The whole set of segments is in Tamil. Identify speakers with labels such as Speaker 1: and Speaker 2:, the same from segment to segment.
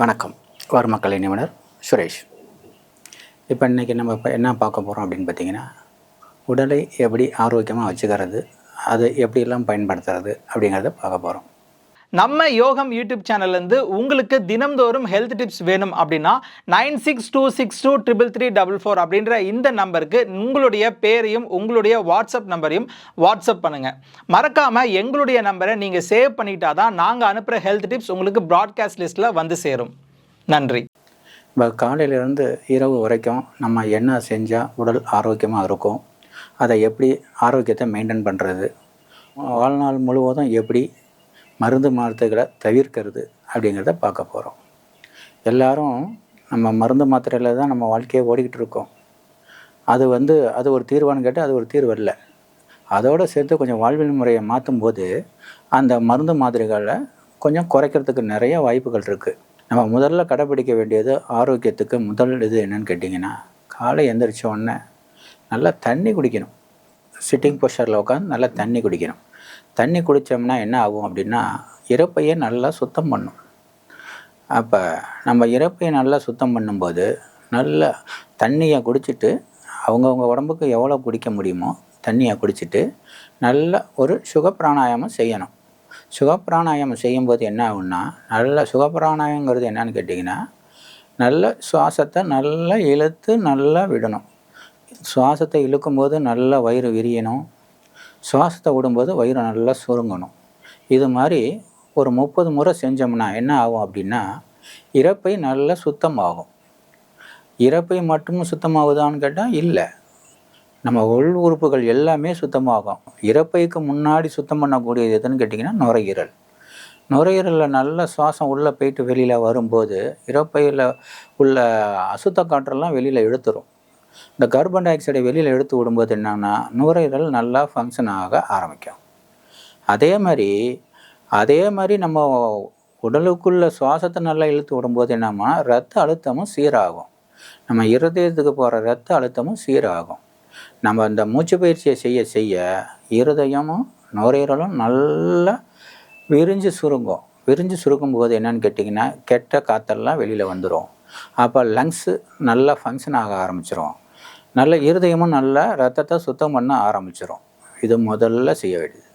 Speaker 1: வணக்கம். வர்மக்கலை நிபுணர் சுரேஷ். இப்போ இன்றைக்கி நம்ம இப்போ என்ன பார்க்க போகிறோம் அப்படின்னு பார்த்திங்கன்னா உடலை எப்படி ஆரோக்கியமாக வச்சுக்கிறது அது எப்படியெல்லாம் பயன்படுத்துறது அப்படிங்கிறத பார்க்க போகிறோம்
Speaker 2: நம்ம யோகம் யூடியூப் சேனல்லேருந்து உங்களுக்கு தினம்தோறும் ஹெல்த் டிப்ஸ் வேணும் அப்படின்னா nine six two six two triple three double four அப்படின்ற இந்த நம்பருக்கு உங்களுடைய பேரையும் உங்களுடைய வாட்ஸ்அப் நம்பரையும் வாட்ஸ்அப் பண்ணுங்கள் மறக்காமல் எங்களுடைய நம்பரை நீங்கள் சேவ் பண்ணிட்டா தான் நாங்கள் அனுப்புகிற ஹெல்த் டிப்ஸ் உங்களுக்கு ப்ராட்காஸ்ட் லிஸ்ட்டில் வந்து சேரும். நன்றி.
Speaker 1: இப்போ காலையிலேருந்து இரவு வரைக்கும் நம்ம என்ன செஞ்சால் உடல் ஆரோக்கியமாக இருக்கும்? அதை எப்படி ஆரோக்கியத்தை மெயின்டைன் பண்ணுறது வாழ்நாள் முழுவதும் எப்படி மருந்து மாத்திரைகளை தவிர்க்கிறது அப்படிங்கிறத பார்க்க போகிறோம் எல்லாரும் நம்ம மருந்து மாத்திரையில் தான் நம்ம வாழ்க்கையை ஓடிக்கிட்டு இருக்கோம். அது வந்து அது ஒரு தீர்வான்னு கேட்டால் அது ஒரு தீர்வு இல்லை அதோடு சேர்த்து கொஞ்சம் வாழ்வியல் முறையை மாற்றும் போது அந்த மருந்து மாதிரிகளை கொஞ்சம் குறைக்கிறதுக்கு நிறைய வாய்ப்புகள் இருக்குது நம்ம முதல்ல கடைப்பிடிக்க வேண்டியது ஆரோக்கியத்துக்கு முதல் இது என்னன்னு கேட்டிங்கன்னா காலை எந்திரிச்ச உடனே நல்லா தண்ணி குடிக்கணும். சிட்டிங் பொஷரில் உட்காந்து நல்லா தண்ணி குடிக்கணும். தண்ணி குடித்தோம்னா என்ன ஆகும் அப்படின்னா இறப்பையை நல்லா சுத்தம் பண்ணும். அப்போ நம்ம இறப்பையை நல்லா சுத்தம் பண்ணும்போது நல்ல தண்ணியை குடிச்சிட்டு அவங்கவுங்க உடம்புக்கு எவ்வளோ குடிக்க முடியுமோ தண்ணியை குடிச்சிட்டு நல்ல ஒரு சுகப்பிராணாயாமம் செய்யணும். சுகப்பிராணாயாமம் செய்யும்போது என்ன ஆகும்னா நல்ல சுகப்பிராணாயங்கிறது என்னன்னு கேட்டிங்கன்னா நல்ல சுவாசத்தை நல்லா இழுத்து நல்லா விடணும். சுவாசத்தை இழுக்கும்போது நல்லா வயிறு விரியணும். சுவாசத்தை விடும்போது வயிறு நல்லா சுருங்கணும். இது மாதிரி ஒரு முப்பது முறை செஞ்சோம்னா என்ன ஆகும் அப்படின்னா இறப்பை நல்லா சுத்தமாகும். இறப்பை மட்டும் சுத்தமாகுதான்னு கேட்டால் இல்லை. நம்ம உள் உறுப்புகள் எல்லாமே சுத்தமாகும். இறப்பைக்கு முன்னாடி சுத்தம் பண்ணக்கூடியது எதுன்னு கேட்டிங்கன்னா நுரையீரல். நுரையீரலில் நல்ல சுவாசம் உள்ளே போயிட்டு வெளியில் வரும்போது இறப்பையில் உள்ள அசுத்த காற்றெல்லாம் வெளியில் எடுத்துரும் இந்த கார்பன் டை ஆக்சைடை வெளியில் எடுத்து விடும்போது என்னன்னா நுரையீரல் நல்லா ஃபங்க்ஷன் ஆக ஆரம்பிக்கும். அதே மாதிரி அதே மாதிரி நம்ம உடலுக்குள்ள சுவாசத்தை நல்லா இழுத்து விடும்போது என்னம்மா ரத்த அழுத்தமும் சீராகும். நம்ம இருதயத்துக்கு போகிற ரத்த அழுத்தமும் சீராகும். நம்ம இந்த மூச்சு பயிற்சியை செய்ய செய்ய இருதயமும் நுரையீரலும் நல்லா விரிஞ்சு சுருங்கும். விரிஞ்சு சுருக்கும் போது என்னன்னு கேட்டிங்கன்னா கெட்ட காற்றெல்லாம் வெளியில் வந்துடும் அப்போ லங்ஸு நல்லா ஃபங்க்ஷன் ஆக ஆரம்பிச்சிரும். நல்ல இருதயமும் நல்லா ரத்தத்தை சுத்தம் பண்ண ஆரம்பிச்சிடும் இது முதல்ல செய்ய வேண்டியது.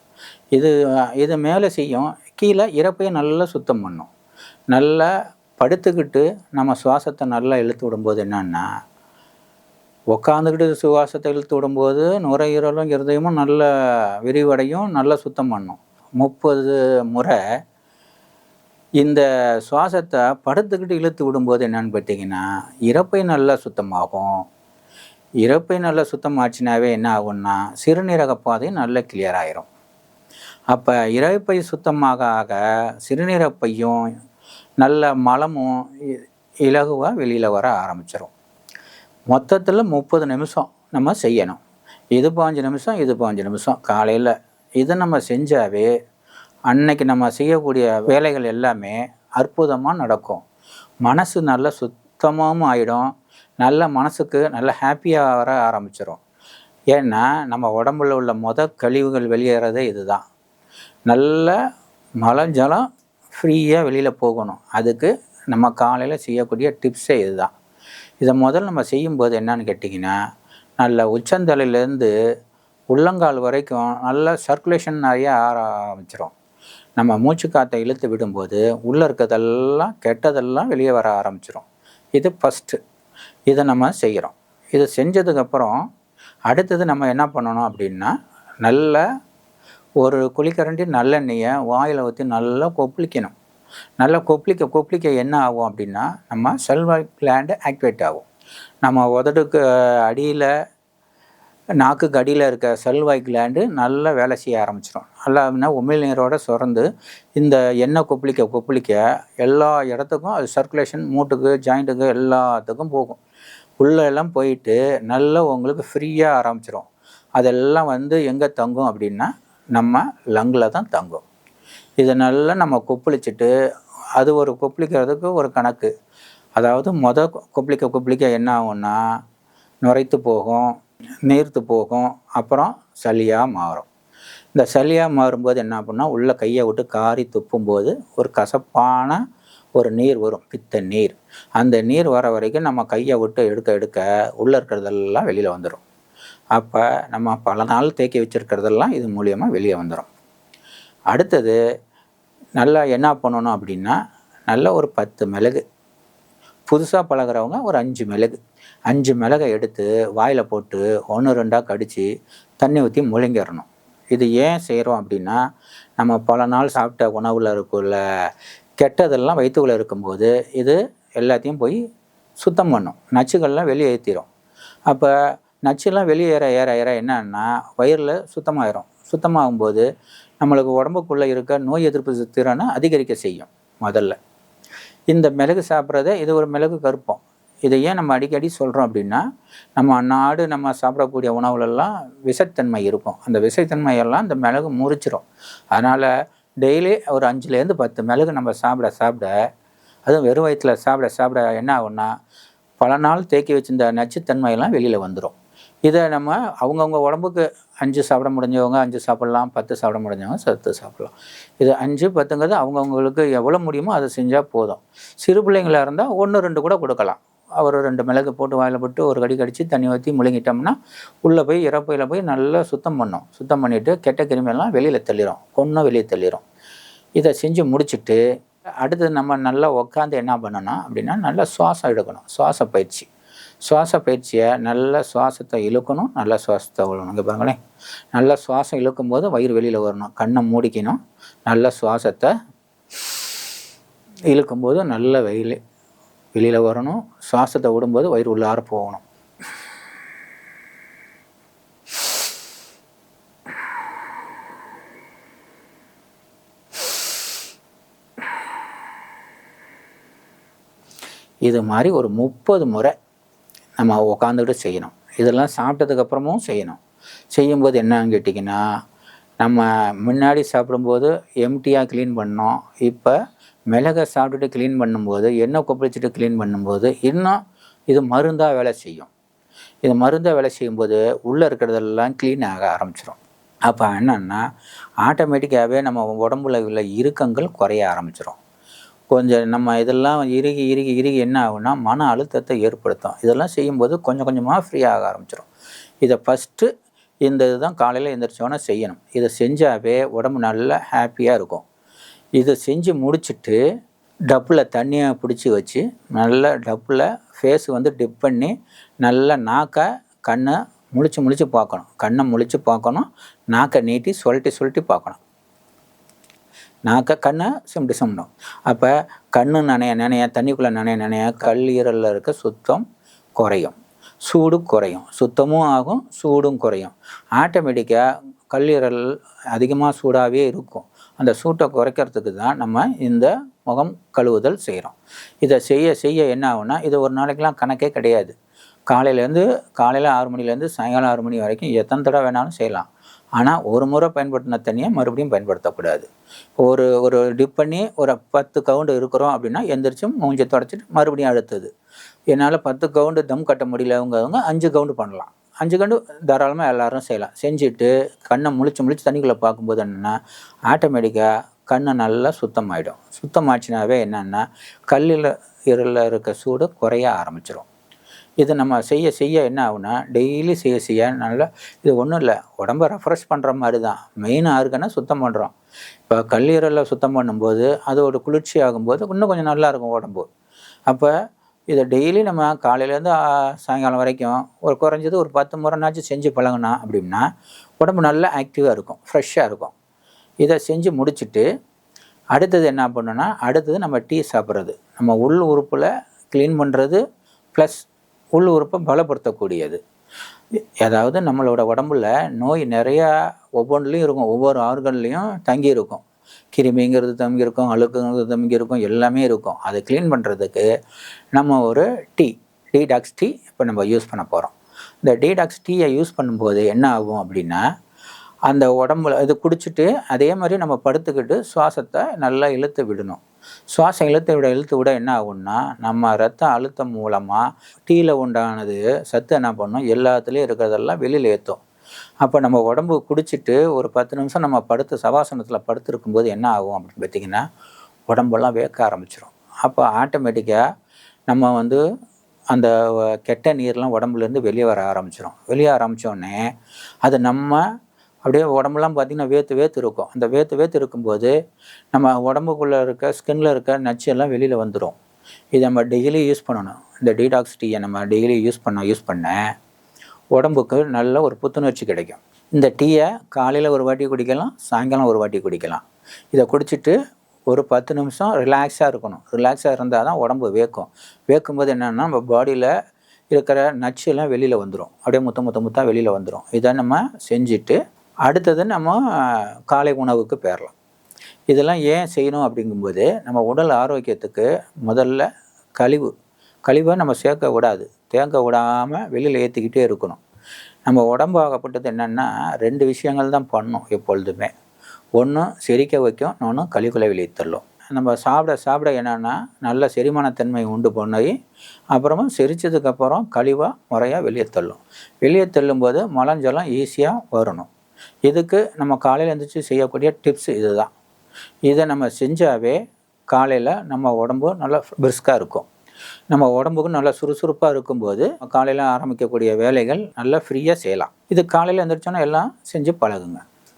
Speaker 1: இது இது மேலே செய்யும். கீழே இறப்பையும் நல்லா சுத்தம் பண்ணும். நல்லா படுத்துக்கிட்டு நம்ம சுவாசத்தை நல்லா இழுத்து விடும்போது என்னன்னா உக்காந்துக்கிட்டு சுவாசத்தை இழுத்து விடும்போது நுரையீரலும் இருதயமும் நல்ல விரிவடையும் நல்லா சுத்தம் பண்ணும். முப்பது முறை இந்த சுவாசத்தை படுத்துக்கிட்டு இழுத்து விடும்போது என்னன்னு பார்த்தீங்கன்னா இறப்பை நல்லா சுத்தமாகும். இறப்பை நல்லா சுத்தமாச்சுனாவே என்ன ஆகும்னா சிறுநீரக பாதை நல்லா கிளியர் ஆயிரும். அப்போ இறப்பை சுத்தமாக ஆக சிறுநீரப்பையும் நல்ல மலமும் இ- வெளியில் வர ஆரம்பிச்சிடும் மொத்தத்தில் முப்பது நிமிஷம் நம்ம செய்யணும். இது பாஞ்சு நிமிஷம் இது பாஞ்சு நிமிஷம் காலையில். இதை நம்ம செஞ்சாவே அன்னைக்கு நம்ம செய்யக்கூடிய வேலைகள் எல்லாமே அற்புதமாக நடக்கும். மனசு நல்லா சுத்தமாகவும் ஆகிடும் நல்ல மனசுக்கு நல்ல ஹாப்பியாக வர ஆரம்பிச்சிடும் ஏன்னா நம்ம உடம்புல உள்ள மொத கழிவுகள் வெளியேறதே இதுதான். நல்ல மலை ஜலம் ஃப்ரீயாக வெளியில் போகணும். அதுக்கு நம்ம காலையில் செய்யக்கூடிய டிப்ஸே இதுதான். இதை முதல்ல நம்ம செய்யும்போது என்னன்னு கேட்டிங்கன்னா நல்ல உச்சந்தலையிலேருந்து உள்ளங்கால் வரைக்கும் நல்ல சர்க்குலேஷன் நிறைய ஆர ஆரம்பிச்சிடும் நம்ம மூச்சு காற்றை இழுத்து விடும்போது உள்ளே இருக்கிறதெல்லாம் கெட்டதெல்லாம் வெளியே வர ஆரம்பிச்சிடும் இது ஃபஸ்ட்டு இதை நம்ம செய்கிறோம். இதை செஞ்சதுக்கப்புறம் அடுத்தது நம்ம என்ன பண்ணணும் அப்படின்னா நல்ல ஒரு குளிக்கரண்டி நல்லெண்ணெயை வாயில் ஊற்றி நல்லா கொப்பளிக்கணும். நல்லா கொப்பளிக்க கொப்பளிக்க என்ன ஆகும் அப்படின்னா நம்ம செல்வாய் கிளாண்டு ஆக்டிவேட் ஆகும். நம்ம உதடுக்கு அடியில் நாக்குக்கு அடியில் இருக்க செல்வாய் கிளாண்டு நல்லா வேலை செய்ய ஆரம்பிச்சிடும் நல்லா அப்படின்னா உமிழ்நீரோட சுரந்து இந்த எண்ணெய் கொப்பளிக்க கொப்பளிக்க எல்லா இடத்துக்கும் அது சர்க்குலேஷன் மூட்டுக்கு ஜாயிண்ட்டுக்கு எல்லாத்துக்கும் போகும். உள்ளெல்லாம் போயிட்டு நல்லா உங்களுக்கு ஃப்ரீயாக ஆரம்பிச்சிடும் அதெல்லாம் வந்து எங்கே தங்கும் அப்படின்னா நம்ம லங்கில் தான் தங்கும். இதை நல்லா நம்ம கொப்பளிச்சுட்டு அது ஒரு கொப்பளிக்கிறதுக்கு ஒரு கணக்கு. அதாவது மொதல் கொப்பளிக்க கொப்பளிக்க என்ன ஆகும்னா நுரைத்து போகும். நீர்த்து போகும் அப்புறம் சளியாக மாறும். இந்த சளியாக மாறும்போது என்ன பண்ணால் உள்ளே கையை விட்டு காரி துப்பும்போது ஒரு கசப்பான ஒரு நீர் வரும் பித்த நீர். அந்த நீர் வர வரைக்கும் நம்ம கையை விட்டு எடுக்க எடுக்க உள்ளே இருக்கிறதெல்லாம் வெளியில் வந்துடும் அப்போ நம்ம பல நாள் தேக்கி வச்சுருக்கிறதெல்லாம் இது மூலியமாக வெளியே வந்துடும் அடுத்தது நல்லா என்ன பண்ணணும் அப்படின்னா நல்ல ஒரு பத்து மிளகு புதுசாக பழகுறவங்க ஒரு அஞ்சு மிளகு அஞ்சு மிளகை எடுத்து வாயில் போட்டு ஒன்று ரெண்டாக கடித்து தண்ணி ஊற்றி முழுங்கிடணும். இது ஏன் செய்கிறோம் அப்படின்னா நம்ம பல நாள் சாப்பிட்ட உணவில் இருக்குள்ள கெட்டதெல்லாம் வயிற்றுக்குள்ளே இருக்கும்போது இது எல்லாத்தையும் போய் சுத்தம் பண்ணும். நச்சுகள்லாம் வெளியே ஏற்றிடும் அப்போ நச்சுலாம் வெளியே ஏற ஏற ஏற என்னன்னா வயிறில் சுத்தமாயிரும். சுத்தமாகும்போது நம்மளுக்கு உடம்புக்குள்ளே இருக்க நோய் எதிர்ப்பு திறனை அதிகரிக்க செய்யும் முதல்ல. இந்த மிளகு சாப்பிட்றத இது ஒரு மிளகு கருப்பம். இதை ஏன் நம்ம அடிக்கடி சொல்கிறோம் அப்படின்னா நம்ம நாடு நம்ம சாப்பிடக்கூடிய உணவுலெல்லாம் விஷத்தன்மை இருக்கும். அந்த விஷத்தன்மையெல்லாம் இந்த மிளகு முறிச்சிரும். அதனால் டெய்லி ஒரு அஞ்சுலேருந்து பத்து மிளகு நம்ம சாப்பிட சாப்பிட அதுவும் வெறும் வயிற்றில் சாப்பிட சாப்பிட என்ன ஆகும்னா பல நாள் தேக்கி வச்சிருந்த நச்சுத்தன்மையெல்லாம் வெளியில் வந்துடும் இதை நம்ம அவங்கவுங்க உடம்புக்கு அஞ்சு சாப்பிட முடிஞ்சவங்க அஞ்சு சாப்பிட்லாம் பத்து சாப்பிட முடிஞ்சவங்க சத்து சாப்பிட்லாம். இது அஞ்சு பத்துங்கிறது அவங்கவுங்களுக்கு எவ்வளோ முடியுமோ அதை செஞ்சால் போதும். சிறு பிள்ளைங்களாக இருந்தால் ஒன்று ரெண்டு கூட கொடுக்கலாம். அவர் ரெண்டு மிளகு போட்டு வாயில் போட்டு ஒரு கடி கடித்து தண்ணி ஊற்றி முழுங்கிட்டோம்னா உள்ளே போய் இறப்பையில் போய் நல்லா சுத்தம் பண்ணும். சுத்தம் பண்ணிவிட்டு கெட்ட கிருமியெல்லாம் வெளியில் தள்ளிடும் கொன்னும் வெளியே தள்ளிடும் இதை செஞ்சு முடிச்சுட்டு அடுத்தது நம்ம நல்லா உட்காந்து என்ன பண்ணணும் அப்படின்னா நல்லா சுவாசம் எடுக்கணும். சுவாச பயிற்சி. சுவாச பயிற்சியை நல்ல சுவாசத்தை இழுக்கணும் நல்ல சுவாசத்தை விடணும் இங்கே பாருங்களேன் நல்ல சுவாசம் இழுக்கும் போது வயிறு வெளியில் வரணும். கண்ணை மூடிக்கணும். நல்ல சுவாசத்தை இழுக்கும்போது நல்ல வெயில் வெளியில் வரணும். சுவாசத்தை விடும்போது வயிறு உள்ளார போகணும். இது மாதிரி ஒரு முப்பது முறை நம்ம உட்காந்துக்கிட்டு செய்யணும். இதெல்லாம் சாப்பிட்டதுக்கப்புறமும் செய்யணும். செய்யும்போது என்னன்னு கேட்டிங்கன்னா நம்ம முன்னாடி சாப்பிடும்போது எம்டியாக க்ளீன் பண்ணோம். இப்போ மிளகை சாப்பிட்டுட்டு க்ளீன் பண்ணும்போது எண்ணெய் கொப்பளிச்சுட்டு க்ளீன் பண்ணும்போது இன்னும் இது மருந்தாக வேலை செய்யும். இது மருந்தாக வேலை செய்யும்போது உள்ளே இருக்கிறதெல்லாம் க்ளீன் ஆக ஆரம்பிச்சிடும் அப்போ என்னன்னா ஆட்டோமேட்டிக்காகவே நம்ம உடம்புல உள்ள இறுக்கங்கள் குறைய ஆரம்பிச்சிடும் கொஞ்சம் நம்ம இதெல்லாம் இறுகி இறுகி இறுகி என்ன ஆகும்னா மன அழுத்தத்தை ஏற்படுத்தும். இதெல்லாம் செய்யும்போது கொஞ்சம் கொஞ்சமாக ஃப்ரீ ஆக ஆரம்பிச்சிடும் இதை ஃபஸ்ட்டு இந்த இதுதான் காலையில் எந்திரிச்சோன்னே செய்யணும். இதை செஞ்சாவே உடம்பு நல்லா ஹாப்பியாக இருக்கும். இதை செஞ்சு முடிச்சுட்டு டப்பில் தண்ணியை பிடிச்சி வச்சு நல்லா டப்பில் ஃபேஸ் வந்து டிப் பண்ணி நல்லா நாக்கை கண்ணை முழிச்சு முழிச்சு பார்க்கணும். கண்ணை முழிச்சு பார்க்கணும். நாக்கை நீட்டி சொல்லிட்டு சொல்லிட்டு பார்க்கணும். நாக்க கண்ணை சிமிட்டு சிமிடும். அப்போ கண்ணு நனைய நனைய தண்ணிக்குள்ளே நனைய நனைய கல்லீரலில் இருக்க சுத்தம் குறையும். சூடு குறையும். சுத்தமும் ஆகும் சூடும் குறையும். ஆட்டோமேட்டிக்காக கல்லீரல் அதிகமாக சூடாகவே இருக்கும். அந்த சூட்டை குறைக்கிறதுக்கு தான் நம்ம இந்த முகம் கழுவுதல் செய்கிறோம் இதை செய்ய செய்ய என்ன ஆகும்னா இது ஒரு நாளைக்கெலாம் கணக்கே கிடையாது. காலையிலேருந்து காலையில் ஆறு மணிலேருந்து சாயங்காலம் ஆறு மணி வரைக்கும் எத்தனை தடவை வேணாலும் செய்யலாம். ஆனால் ஒரு முறை பயன்படுத்தின தண்ணியை மறுபடியும் பயன்படுத்தக்கூடாது. ஒரு ஒரு டிப் பண்ணி ஒரு பத்து கவுண்டு இருக்கிறோம் அப்படின்னா எந்திரிச்சும் மூஞ்சி தொடச்சிட்டு மறுபடியும் அடுத்தது என்னால் பத்து கவுண்டு தம் கட்ட முடியலவங்கவங்க அஞ்சு கவுண்டு பண்ணலாம். அஞ்சு கவுண்டு தாராளமாக எல்லாரும் செய்யலாம். செஞ்சுட்டு கண்ணை முழிச்சு முழிச்சு தண்ணிக்குள்ளே பார்க்கும்போது என்னென்னா ஆட்டோமேட்டிக்காக கண்ணை நல்லா சுத்தமாகிடும் சுத்தமாச்சுனாவே என்னென்னா கல்லில் இருளில் இருக்க சூடு குறைய ஆரம்பிச்சிடும் இது நம்ம செய்ய செய்ய என்ன ஆகுனா டெய்லி செய்ய செய்ய நல்லா இது ஒன்றும் இல்லை உடம்ப ரெஃப்ரெஷ் பண்ணுற மாதிரி தான். மெயின் ஆர்கனை சுத்தம் பண்ணுறோம் இப்போ கல்லீரலில் சுத்தம் பண்ணும்போது அதோட குளிர்ச்சி ஆகும்போது இன்னும் கொஞ்சம் நல்லாயிருக்கும் உடம்பு. அப்போ இதை டெய்லி நம்ம காலையிலேருந்து சாயங்காலம் வரைக்கும் ஒரு குறைஞ்சது ஒரு பத்து முறைனாச்சும் செஞ்சு பழங்கினா அப்படின்னா உடம்பு நல்லா ஆக்டிவாக இருக்கும் ஃப்ரெஷ்ஷாக இருக்கும். இதை செஞ்சு முடிச்சுட்டு அடுத்தது என்ன பண்ணுன்னா அடுத்தது நம்ம டீ சாப்பிட்றது. நம்ம உள் உறுப்பில் க்ளீன் பண்ணுறது ப்ளஸ் உள் உறுப்பை பலப்படுத்தக்கூடியது. அதாவது நம்மளோட உடம்புல நோய் நிறையா ஒவ்வொன்றுலையும் இருக்கும். ஒவ்வொரு ஆர்கன்லேயும் தங்கி இருக்கும் கிருமிங்கிறது தங்கி இருக்கும் அழுக்குங்கிறது தங்கி இருக்கும் எல்லாமே இருக்கும். அதை க்ளீன் பண்ணுறதுக்கு நம்ம ஒரு டீ டீடாக்ஸ் டீ இப்போ நம்ம யூஸ் பண்ண போகிறோம் இந்த டீடாக்ஸ் டீயை யூஸ் பண்ணும்போது என்ன ஆகும் அப்படின்னா அந்த உடம்புல இது குடிச்சிட்டு அதே மாதிரி நம்ம படுத்துக்கிட்டு சுவாசத்தை நல்லா இழுத்து விடணும். சுவாச இழுத்து விட இழுத்து விட என்ன ஆகும்னா நம்ம ரத்த அழுத்தம் மூலமாக டீயில் உண்டானது சத்து என்ன பண்ணும்? எல்லாத்துலேயும் இருக்கிறதெல்லாம் வெளியில் ஏற்றும் அப்போ நம்ம உடம்பு குடிச்சிட்டு ஒரு பத்து நிமிஷம் நம்ம படுத்து சவாசனத்தில் படுத்துருக்கும்போது என்ன ஆகும் அப்படின்னு பார்த்தீங்கன்னா உடம்பெல்லாம் வேக்க ஆரம்பிச்சிடும் அப்போ ஆட்டோமேட்டிக்காக நம்ம வந்து அந்த கெட்ட நீர்லாம் உடம்புலேருந்து வெளியே வர ஆரம்பிச்சிடும் வெளியே ஆரம்பித்தோடனே அது நம்ம அப்படியே உடம்புலாம் பார்த்திங்கன்னா வேத்து வேத்து இருக்கும். அந்த வேத்து வேத்து இருக்கும்போது நம்ம உடம்புக்குள்ளே இருக்க ஸ்கின்ல இருக்க நச்சு எல்லாம் வெளியில் வந்துடும் இதை நம்ம டெய்லி யூஸ் பண்ணணும். இந்த டீடாக்ஸ் டீயை நம்ம டெய்லி யூஸ் பண்ண யூஸ் பண்ண உடம்புக்கு நல்ல ஒரு புத்துணர்ச்சி கிடைக்கும். இந்த டீயை காலையில் ஒரு வாட்டி குடிக்கலாம் சாயங்காலம் ஒரு வாட்டி குடிக்கலாம். இதை குடிச்சிட்டு ஒரு பத்து நிமிஷம் ரிலாக்ஸாக இருக்கணும். ரிலாக்ஸாக இருந்தால் தான் உடம்பு வேக்கும். வேக்கும்போது என்னென்னா நம்ம பாடியில் இருக்கிற நச்சு எல்லாம் வெளியில் வந்துடும் அப்படியே முத்த முத்த முத்தா வெளியில் வந்துடும் இதை நம்ம செஞ்சுட்டு அடுத்தது நம்ம காலை உணவுக்கு பேரலாம். இதெல்லாம் ஏன் செய்யணும் அப்படிங்கும்போது நம்ம உடல் ஆரோக்கியத்துக்கு முதல்ல கழிவு கழிவை நம்ம சேர்க்க விடாது தேங்க விடாமல் வெளியில் ஏற்றிக்கிட்டே இருக்கணும். நம்ம உடம்பு ஆகப்பட்டது என்னென்னா ரெண்டு விஷயங்கள் தான் பண்ணும் எப்பொழுதுமே. ஒன்று செரிக்க வைக்கும் இன்னொன்று கழிவுகளை வெளியே தள்ளும் நம்ம சாப்பிட சாப்பிட என்னென்னா நல்ல செரிமானத்தன்மை உண்டு பண்ணி அப்புறமா செரித்ததுக்கப்புறம் கழிவாக முறையாக வெளியே தள்ளும் வெளியே தள்ளும்போது மலஞ்சலம் ஈஸியாக வரணும். இதுக்கு நம்ம காலையில் எழுந்திரிச்சு செய்யக்கூடிய டிப்ஸ் இதுதான். இதை நம்ம செஞ்சாவே காலையில் நம்ம உடம்பு நல்லா பிரிஸ்காக இருக்கும். நம்ம உடம்புக்கு நல்லா சுறுசுறுப்பாக இருக்கும்போது காலையில் ஆரம்பிக்கக்கூடிய வேலைகள் நல்லா ஃப்ரீயாக செய்யலாம். இது காலையில் எழுந்திரிச்சோன்னா எல்லாம் செஞ்சு பழகுங்க.